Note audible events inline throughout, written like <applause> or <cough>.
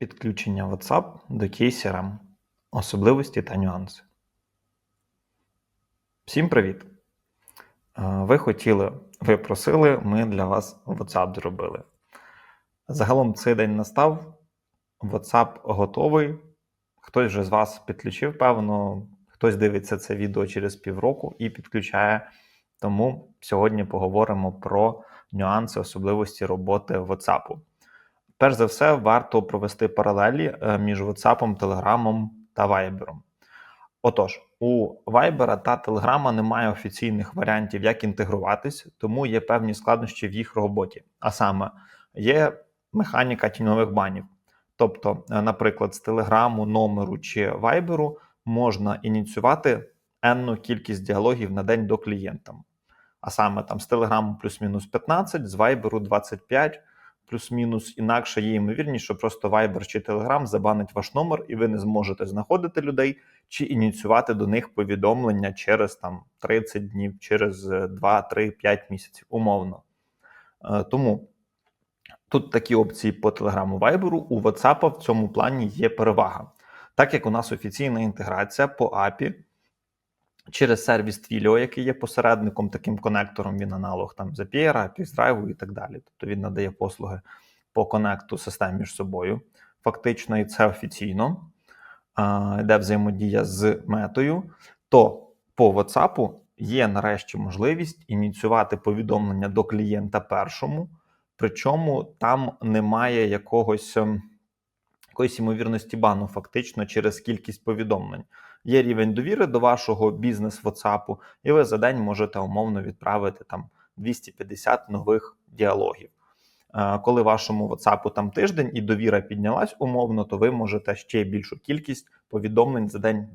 Підключення WhatsApp до KeyCRM. Особливості та нюанси. Всім привіт! Е, Ви хотіли, ви просили, ми для вас WhatsApp зробили. Загалом цей день настав. WhatsApp готовий. Хтось вже з вас підключив, певно, хтось дивиться це відео через півроку і підключає. Тому сьогодні поговоримо про нюанси особливості роботи WhatsApp. Перш за все, варто провести паралелі е, між WhatsApp, Telegram та Viber. Отож, у Viber та Telegram немає офіційних варіантів, як інтегруватись, тому є певні складнощі в їх роботі. А саме, є механіка тіньових банів. Тобто, е, наприклад, з Telegram, номеру чи Viber можна ініціювати енну кількість діалогів на день до клієнтам. А саме там з Telegram плюс-мінус 15, з Viber 25 плюс-мінус, інакше є ймовірність, що просто Viber чи Telegram забанить ваш номер, і ви не зможете знаходити людей чи ініціювати до них повідомлення через там 30 днів, через 2, 3, 5 місяців, умовно. Е, Тому тут такі опції по Telegram Viber, у WhatsApp в цьому плані є перевага. Так як у нас офіційна інтеграція по API, через сервіс Twilio, який є посередником, таким конектором, він аналог там Zapier, API Drive і так далі. Тобто він надає послуги по конекту систем між собою. Фактично, і це офіційно йде взаємодія з метою, то по WhatsApp є нарешті можливість ініціювати повідомлення до клієнта першому, причому там немає якогось. ем, Якоїсь ймовірності бану, фактично через кількість повідомлень. Є рівень довіри до вашого бізнес WhatsApp, і ви за день можете умовно відправити там 250 нових діалогів. Е, Коли вашому WhatsApp там тиждень і довіра піднялась умовно, то ви можете ще більшу кількість повідомлень за день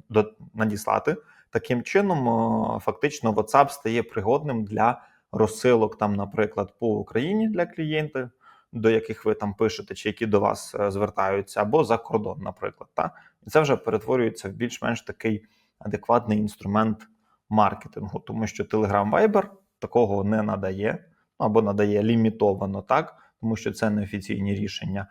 надіслати. Таким чином, е, фактично, WhatsApp стає пригодним для розсилок, там, наприклад, по Україні для клієнтів, до яких ви там пишете, чи які до вас е, звертаються, або за кордон, наприклад. Та? Це вже перетворюється в більш-менш такий адекватний інструмент маркетингу, тому що Telegram Viber такого не надає, ну, або надає лімітовано так, тому що це неофіційні рішення.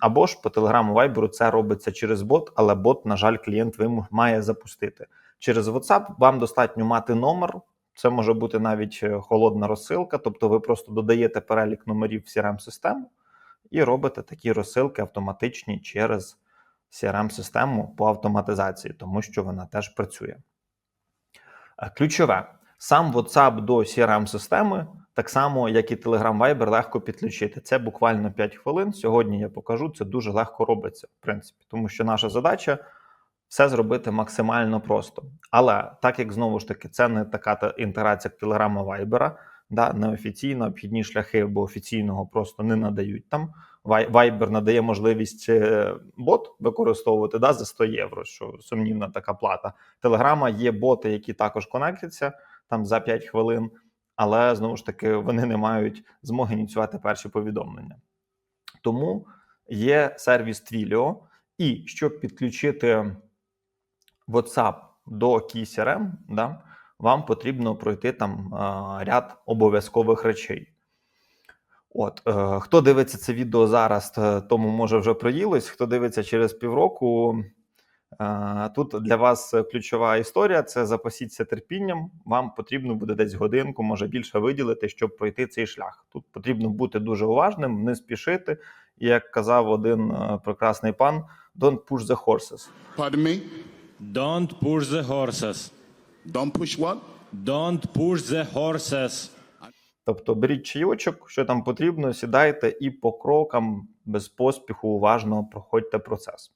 Або ж по Telegram Viber це робиться через бот, але бот, на жаль, клієнт вимог має запустити. Через WhatsApp вам достатньо мати номер. Це може бути навіть е, холодна розсилка, тобто ви просто додаєте перелік номерів в CRM-систему і робите такі розсилки автоматичні через CRM-систему по автоматизації, тому що вона теж працює. Е, Ключове: сам WhatsApp до CRM-системи, так само, як і Telegram Viber, легко підключити. Це буквально 5 хвилин. Сьогодні я покажу, це дуже легко робиться, в принципі, тому що наша задача все зробити максимально просто. Але так як знову ж таки це не така та інтеграція як Telegram Viber, да, неофіційно обхідні шляхи, бо офіційного просто не надають там. Viber надає можливість е, бот використовувати да, за 100 євро, що сумнівна така плата. Телеграма є боти, які також конектяться там за 5 хвилин, але знову ж таки вони не мають змоги ініціювати перші повідомлення. Тому є сервіс Twilio, і щоб підключити WhatsApp до KeyCRM, да, вам потрібно пройти там ряд обов'язкових речей. От, е, хто дивиться це відео зараз, тому може вже проїлось. Хто дивиться через півроку, е, тут для вас ключова історія це запасіться терпінням. Вам потрібно буде десь годинку, може більше виділити, щоб пройти цей шлях. Тут потрібно бути дуже уважним, не спішити. І як казав один е, прекрасний пан, don't push the horses. Pardon me? Don't push the horses. Don't push what? Don't push the horses. Тобто беріть чайочок, що там потрібно, сідайте і по крокам без поспіху уважно проходьте процес.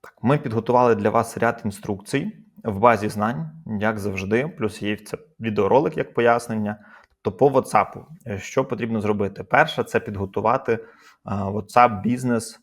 Так, ми підготували для вас ряд інструкцій в базі знань, як завжди, плюс є це відеоролик як пояснення. Тобто по WhatsApp, е, що потрібно зробити? Перше, це підготувати е, WhatsApp бізнес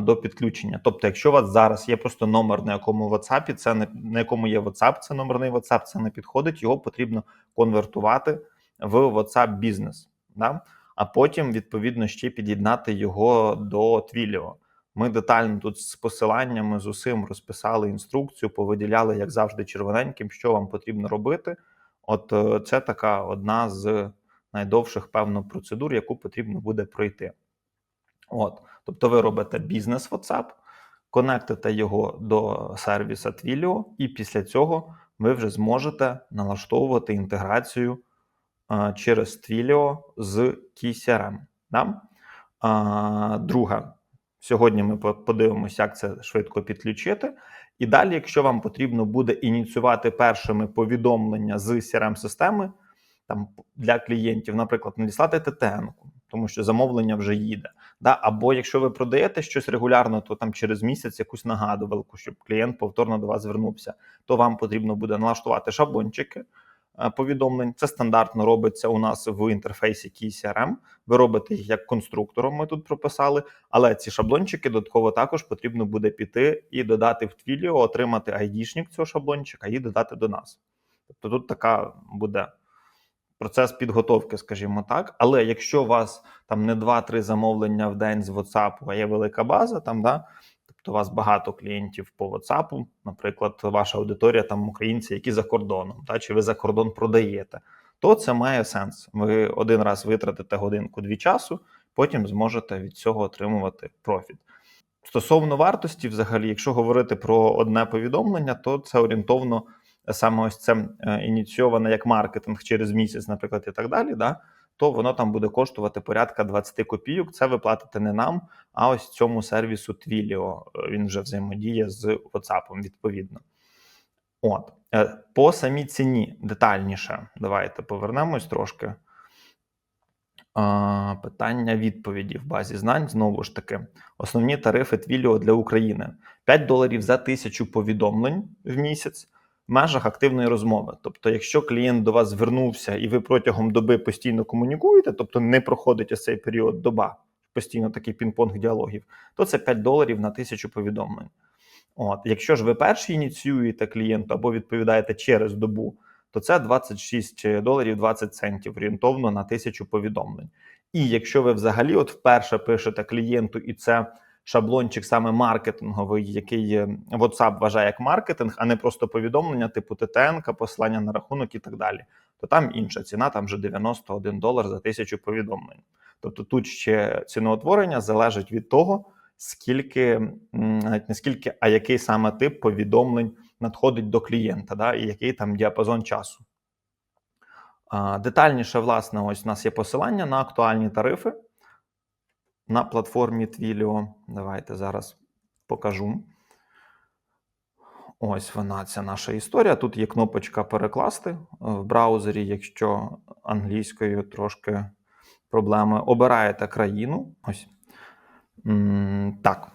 до підключення. Тобто, якщо у вас зараз є просто номер, на якому WhatsApp, це не на якому є WhatsApp, це номерний WhatsApp, це не підходить, його потрібно конвертувати в WhatsApp бізнес. Да? А потім, відповідно, ще під'єднати його до Twilio. Ми детально тут з посиланнями з усім розписали інструкцію, повиділяли, як завжди, червоненьким, що вам потрібно робити. От е, це така одна з найдовших, певно, процедур, яку потрібно буде пройти. От, тобто ви робите бізнес WhatsApp, конектите його до сервіса Twilio, і після цього ви вже зможете налаштовувати інтеграцію а, через Twilio з KeyCRM. Да? А, друге, сьогодні ми подивимося, як це швидко підключити. І далі, якщо вам потрібно буде ініціювати першими повідомлення з CRM-системи, там для клієнтів, наприклад, надіслати ттн тому що замовлення вже їде. Да? Або якщо ви продаєте щось регулярно, то там через місяць якусь нагадувалку, щоб клієнт повторно до вас звернувся, то вам потрібно буде налаштувати шаблончики е, повідомлень. Це стандартно робиться у нас в інтерфейсі KeyCRM. Ви робите їх як конструктором. Ми тут прописали, але ці шаблончики додатково також потрібно буде піти і додати в Twilio, отримати айдішник цього шаблончика і додати до нас. Тобто тут така буде процес підготовки, скажімо так. Але якщо у вас там не 2-3 замовлення в день з WhatsApp, а є велика база, там да. Тобто у вас багато клієнтів по WhatsApp, наприклад, ваша аудиторія там українці, які за кордоном, та чи ви за кордон продаєте, то це має сенс. Ви один раз витратите годинку-дві часу, потім зможете від цього отримувати профіт. Стосовно вартості, взагалі, якщо говорити про одне повідомлення, то це орієнтовно саме ось це е, ініційоване як маркетинг через місяць, наприклад, і так далі. Да? То воно там буде коштувати порядка 20 копійок. Це ви платите не нам, а ось цьому сервісу Twilio. Е, Він вже взаємодіє з WhatsApp, відповідно. От Е, по самій ціні детальніше. Давайте повернемось трошки. Питання відповіді в базі знань знову ж таки. Основні тарифи Twilio для України: 5 доларів за тисячу повідомлень в місяць межах активної розмови. Тобто, якщо клієнт до вас звернувся і ви протягом доби постійно комунікуєте, тобто не проходить цей період доба, постійно такий пінг-понг діалогів, то це 5 доларів на тисячу повідомлень. От, якщо ж ви перші ініціюєте клієнту або відповідаєте через добу, то це 26 доларів 20 центів орієнтовно на тисячу повідомлень. І якщо ви взагалі от вперше пишете клієнту, і це шаблончик саме маркетинговий, який е, WhatsApp вважає як маркетинг, а не просто повідомлення, типу ТТН, посилання на рахунок і так далі, то там інша ціна, там вже 91 долар за тисячу повідомлень. Тобто тут ще ціноутворення залежить від того, скільки навіть не скільки, а який саме тип повідомлень надходить до клієнта, да, і який там діапазон часу. Детальніше, власне, ось у нас є посилання на актуальні тарифи на платформі Twilio. Давайте зараз покажу. Ось вона, ця наша історія. Тут є кнопочка перекласти в браузері, якщо англійською трошки проблеми. Обираєте країну. Ось. Так.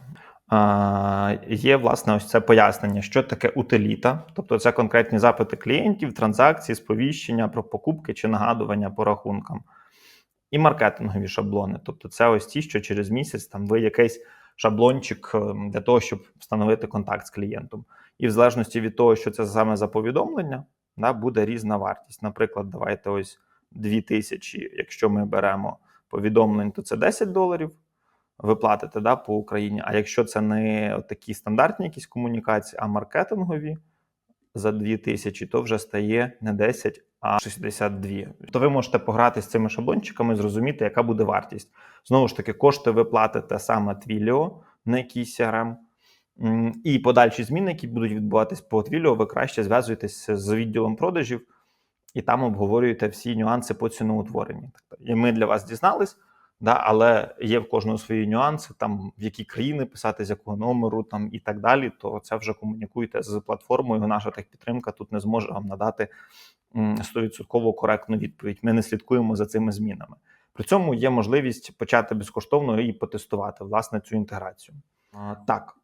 Є, власне, ось це пояснення, що таке утиліта, тобто це конкретні запити клієнтів, транзакції, сповіщення про покупки чи нагадування по рахункам. І маркетингові шаблони. Тобто, це ось ті, що через місяць там ви якийсь шаблончик е, для того, щоб встановити контакт з клієнтом. І в залежності від того, що це саме за повідомлення, да, буде різна вартість. Наприклад, давайте ось 2000, якщо ми беремо повідомлень, то це 10 доларів. Ви платите да, по Україні. А якщо це не такі стандартні якісь комунікації, а маркетингові за 2000, то вже стає не 10, а 62. То ви можете пограти з цими шаблончиками, зрозуміти, яка буде вартість. Знову ж таки, кошти ви платите саме Twilio, не якийсь CRM. І подальші зміни, які будуть відбуватись по Twilio, ви краще зв'язуєтесь з відділом продажів і там обговорюєте всі нюанси по ціноутворенні. І ми для вас дізнались. Да, але є в кожного свої нюанси, там в які країни писати, з якого номеру, там і так далі. То це вже комунікуйте з платформою. Наша техпідтримка тут не зможе вам надати м, 100% коректну відповідь. Ми не слідкуємо за цими змінами. При цьому є можливість почати безкоштовно і потестувати власне цю інтеграцію. Так,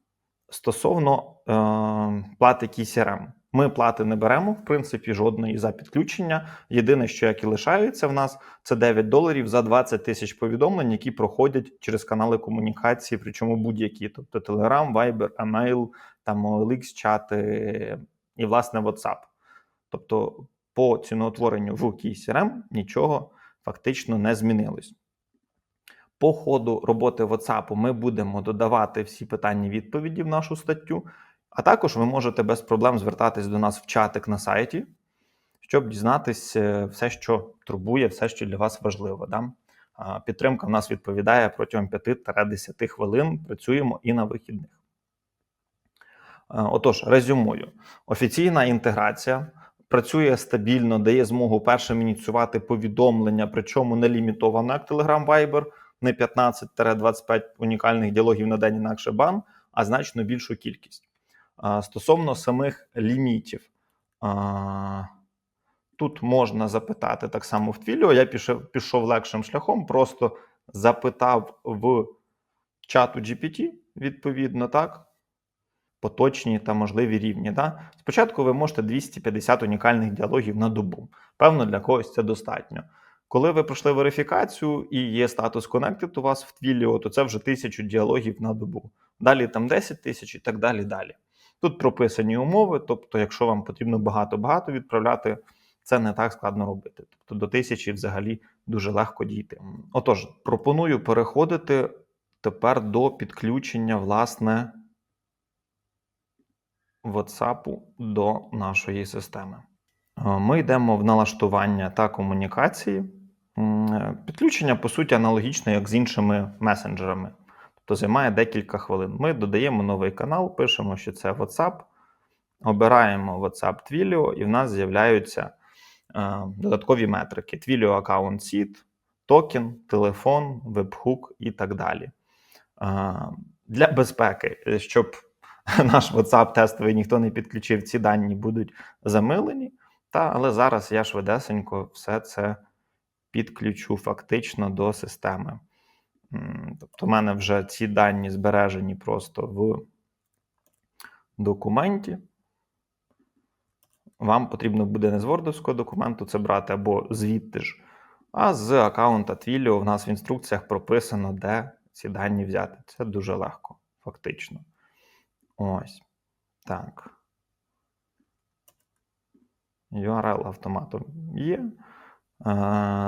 стосовно е, плати KCRM. Ми плати не беремо, в принципі, жодної за підключення. Єдине, що як і лишається в нас, це 9 доларів за 20 тисяч повідомлень, які проходять через канали комунікації, причому будь-які, тобто Telegram, Viber, Email, там OLX, чати і, власне, WhatsApp. Тобто, по ціноутворенню в KCRM нічого фактично не змінилось. По ходу роботи WhatsApp ми будемо додавати всі питання відповіді в нашу статтю. А також ви можете без проблем звертатись до нас в чатик на сайті, щоб дізнатися все, що турбує, все, що для вас важливо. Да? Підтримка в нас відповідає протягом 5-10 хвилин. Працюємо і на вихідних. Е, Отож, резюмую: офіційна інтеграція працює стабільно, дає змогу першим ініціювати повідомлення, причому не лімітовано, як Telegram Viber, не 15-25 унікальних діалогів на день інакше бан, а значно більшу кількість. Стосовно самих лімітів, тут можна запитати так само в Twilio. Я пішов, пішов легшим шляхом, просто запитав в чату GPT, відповідно, так поточні та можливі рівні. Да? Спочатку ви можете 250 унікальних діалогів на добу. Певно, для когось це достатньо. Коли ви пройшли верифікацію і є статус Connected у вас в Twilio, то це вже 1000 діалогів на добу. Далі там 10 тисяч і так далі. далі. Тут прописані умови, тобто, якщо вам потрібно багато-багато відправляти, це не так складно робити. Тобто до тисячі взагалі дуже легко дійти. Отож, пропоную переходити тепер до підключення, власне, WhatsApp до нашої системи. Е, Ми йдемо в налаштування та комунікації. Е, Підключення, по суті, аналогічне, як з іншими месенджерами. Тобто займає декілька хвилин. Ми додаємо новий канал, пишемо, що це WhatsApp, обираємо WhatsApp Twilio, і в нас з'являються е, додаткові метрики: Twilio аккаунт Seed, токен, телефон, вебхук і так далі. Е, Для безпеки, щоб <laughs> наш WhatsApp тестовий ніхто не підключив, ці дані будуть замилені. Та, але зараз я швидесенько все це підключу фактично до системи. Тобто, в мене вже ці дані збережені просто в документі. Вам потрібно буде не з вордовського документу це брати або звідти ж, а з аккаунта Twilio в нас в інструкціях прописано, де ці дані взяти. Це дуже легко, фактично. Ось. Так. URL автоматом є. Е,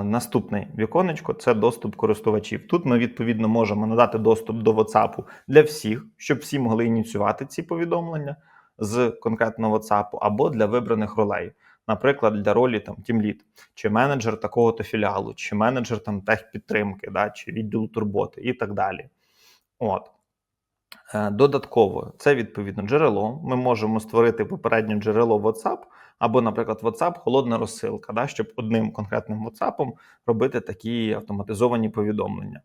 наступний віконечко це доступ користувачів. Тут ми відповідно можемо надати доступ до WhatsApp для всіх, щоб всі могли ініціювати ці повідомлення з конкретного WhatsApp або для вибраних ролей. Наприклад, для ролі там тімлід, чи менеджер такого-то філіалу, чи менеджер там техпідтримки, да, чи відділу турботи і так далі. От. Е, Додатково, це відповідно джерело. Ми можемо створити попереднє джерело WhatsApp, або, наприклад, WhatsApp холодна розсилка, да, щоб одним конкретним WhatsApp робити такі автоматизовані повідомлення.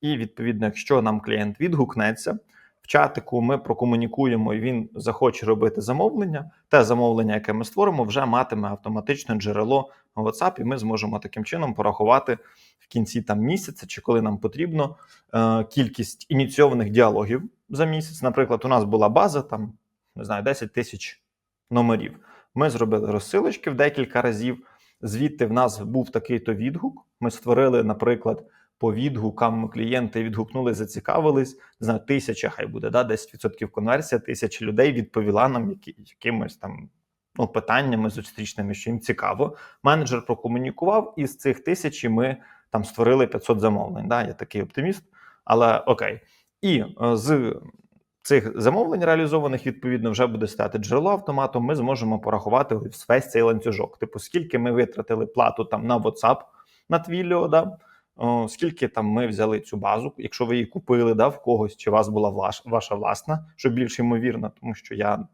І відповідно, якщо нам клієнт відгукнеться, в чатику ми прокомунікуємо, і він захоче робити замовлення. Те замовлення, яке ми створимо, вже матиме автоматичне джерело в WhatsApp, і ми зможемо таким чином порахувати в кінці там місяця, чи коли нам потрібно е, кількість ініційованих діалогів за місяць. Наприклад, у нас була база там не знаю, 10 тисяч номерів. Ми зробили розсилочки в декілька разів. Звідти в нас був такий-то відгук. Ми створили, наприклад, по відгукам клієнти відгукнули, зацікавились. Не знаю, тисяча, хай буде, да, 10% конверсія, тисяча людей відповіла нам які, якимось там ну, питаннями зустрічними, що їм цікаво. Менеджер прокомунікував, і з цих тисячі ми там створили 500 замовлень. Да, я такий оптиміст, але окей. І е, з цих замовлень реалізованих, відповідно, вже буде стати джерело автоматом. Ми зможемо порахувати весь цей ланцюжок. Типу, скільки ми витратили плату там на WhatsApp, на Twilio, да? О, скільки там ми взяли цю базу, якщо ви її купили да, в когось, чи у вас була ваш, ваша власна, що більш ймовірно, тому що я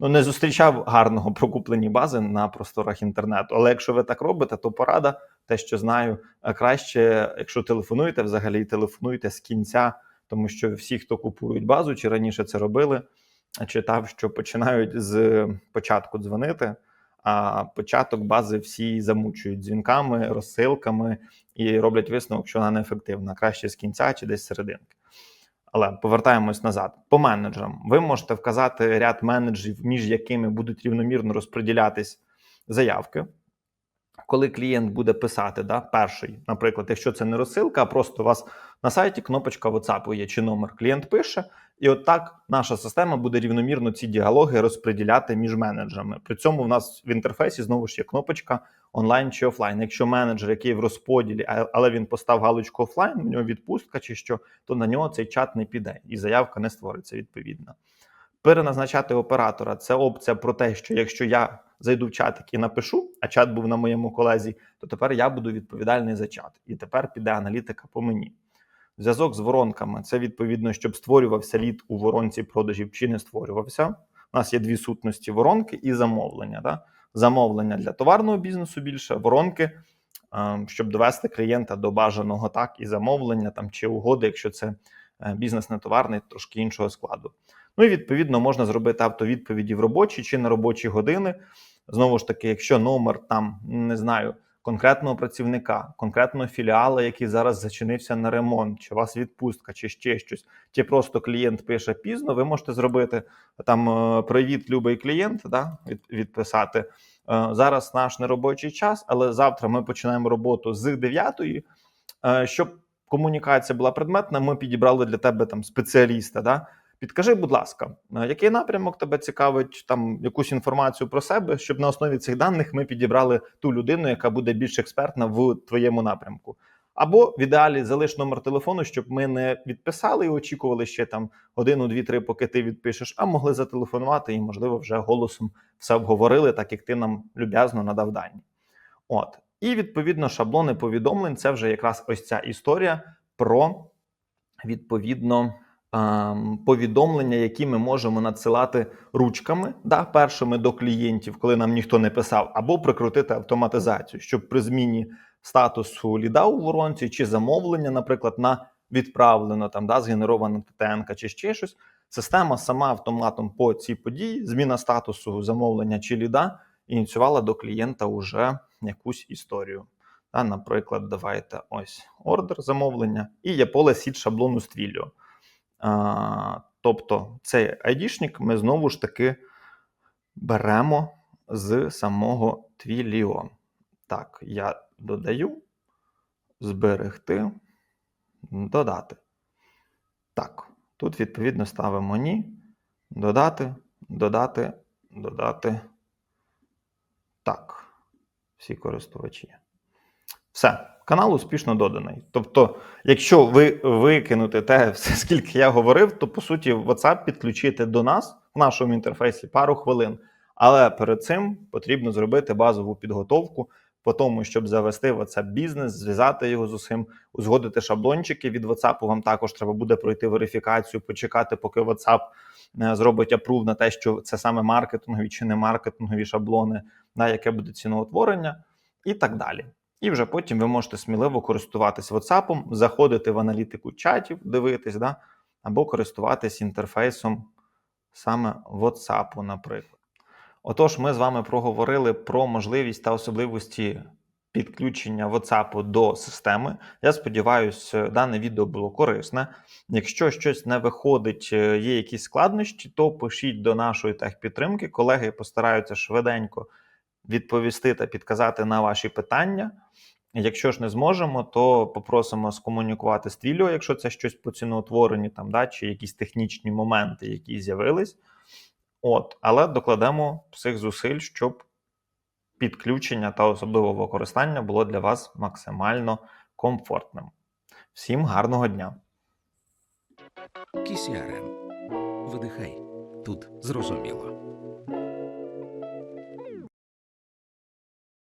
ну, не зустрічав гарного <laughs> про куплені бази на просторах інтернету. Але якщо ви так робите, то порада, те, що знаю, е, краще, якщо телефонуєте, взагалі телефонуйте з кінця, тому що всі, хто купують базу, чи раніше це робили, читав, що починають з початку дзвонити. А початок бази всі замучують дзвінками, розсилками і роблять висновок, що вона неефективна, краще з кінця чи десь серединки. Але повертаємось назад. По менеджерам ви можете вказати ряд менеджерів, між якими будуть рівномірно розподілятись заявки. Коли клієнт буде писати, да, перший, наприклад, якщо це не розсилка, а просто у вас на сайті кнопочка WhatsApp є чи номер, клієнт пише, і от так наша система буде рівномірно ці діалоги розподіляти між менеджерами. При цьому в нас в інтерфейсі знову ж є кнопочка онлайн чи офлайн. Якщо менеджер, який в розподілі, але він постав галочку офлайн, у нього відпустка чи що, то на нього цей чат не піде і заявка не створиться відповідно. Переназначати оператора це опція про те, що якщо я зайду в чатик і напишу, а чат був на моєму колезі, то тепер я буду відповідальний за чат. І тепер піде аналітика по мені. Зв'язок з воронками це відповідно, щоб створювався лід у воронці продажів чи не створювався. У нас є дві сутності: воронки і замовлення. Да? Замовлення для товарного бізнесу більше, воронки, е, щоб довести клієнта до бажаного так, і замовлення там чи угоди, якщо це е, бізнес не товарний, трошки іншого складу. Ну і відповідно можна зробити автовідповіді в робочі чи на робочі години. Знову ж таки, якщо номер там не знаю конкретного працівника, конкретного філіала, який зараз зачинився на ремонт, чи у вас відпустка, чи ще щось, чи просто клієнт пише пізно, ви можете зробити там е, привіт, любий клієнт, да, від, відписати. Е, Зараз наш неробочий час, але завтра ми починаємо роботу з 9 Е, Щоб комунікація була предметна, ми підібрали для тебе там спеціаліста. Да? Підкажи, будь ласка, е, який напрямок тебе цікавить, там якусь інформацію про себе, щоб на основі цих даних ми підібрали ту людину, яка буде більш експертна в твоєму напрямку. Або в ідеалі залиш номер телефону, щоб ми не відписали і очікували ще там годину, дві, три, поки ти відпишеш, а могли зателефонувати і, можливо, вже голосом все обговорили, так як ти нам люб'язно надав дані. От. І відповідно шаблони повідомлень це вже якраз ось ця історія про відповідно повідомлення, які ми можемо надсилати ручками, да, першими до клієнтів, коли нам ніхто не писав, або прикрутити автоматизацію, щоб при зміні статусу ліда у воронці чи замовлення, наприклад, на відправлено там да, згенерована ТТН чи ще щось. Система сама автоматом по цій події, зміна статусу замовлення чи ліда, ініціювала до клієнта уже якусь історію. Да, наприклад, давайте ось ордер замовлення, і є поле сід шаблону. А, тобто цей айдішник ми знову ж таки беремо з самого Twilio. Так, я додаю, зберегти, додати. Так, тут відповідно ставимо ні, додати, додати, додати. Так, всі користувачі. Все, канал успішно доданий. Тобто, якщо ви викинете те, <laughs> все, скільки я говорив, то по суті WhatsApp підключити до нас в нашому інтерфейсі пару хвилин. Але перед цим потрібно зробити базову підготовку по тому, щоб завести WhatsApp бізнес, зв'язати його з усім, узгодити шаблончики від WhatsApp. Вам також треба буде пройти верифікацію, почекати, поки WhatsApp е, зробить апрув на те, що це саме маркетингові чи не маркетингові шаблони, на яке буде ціноутворення, і так далі. І вже потім ви можете сміливо користуватись WhatsApp, заходити в аналітику чатів, дивитись, да? або користуватись інтерфейсом саме WhatsApp, наприклад. Отож, ми з вами проговорили про можливість та особливості підключення WhatsApp до системи. Я сподіваюся, дане відео було корисне. Якщо щось не виходить, е, є якісь складнощі, то пишіть до нашої техпідтримки. Колеги постараються швиденько відповісти та підказати на ваші питання. Якщо ж не зможемо, то попросимо скомунікувати з Twilio, якщо це щось по ціноутворенні, там, да, чи якісь технічні моменти, які з'явились. От, але докладемо всіх зусиль, щоб підключення та особливо використання було для вас максимально комфортним. Всім гарного дня! KCRM. Видихай. Тут зрозуміло.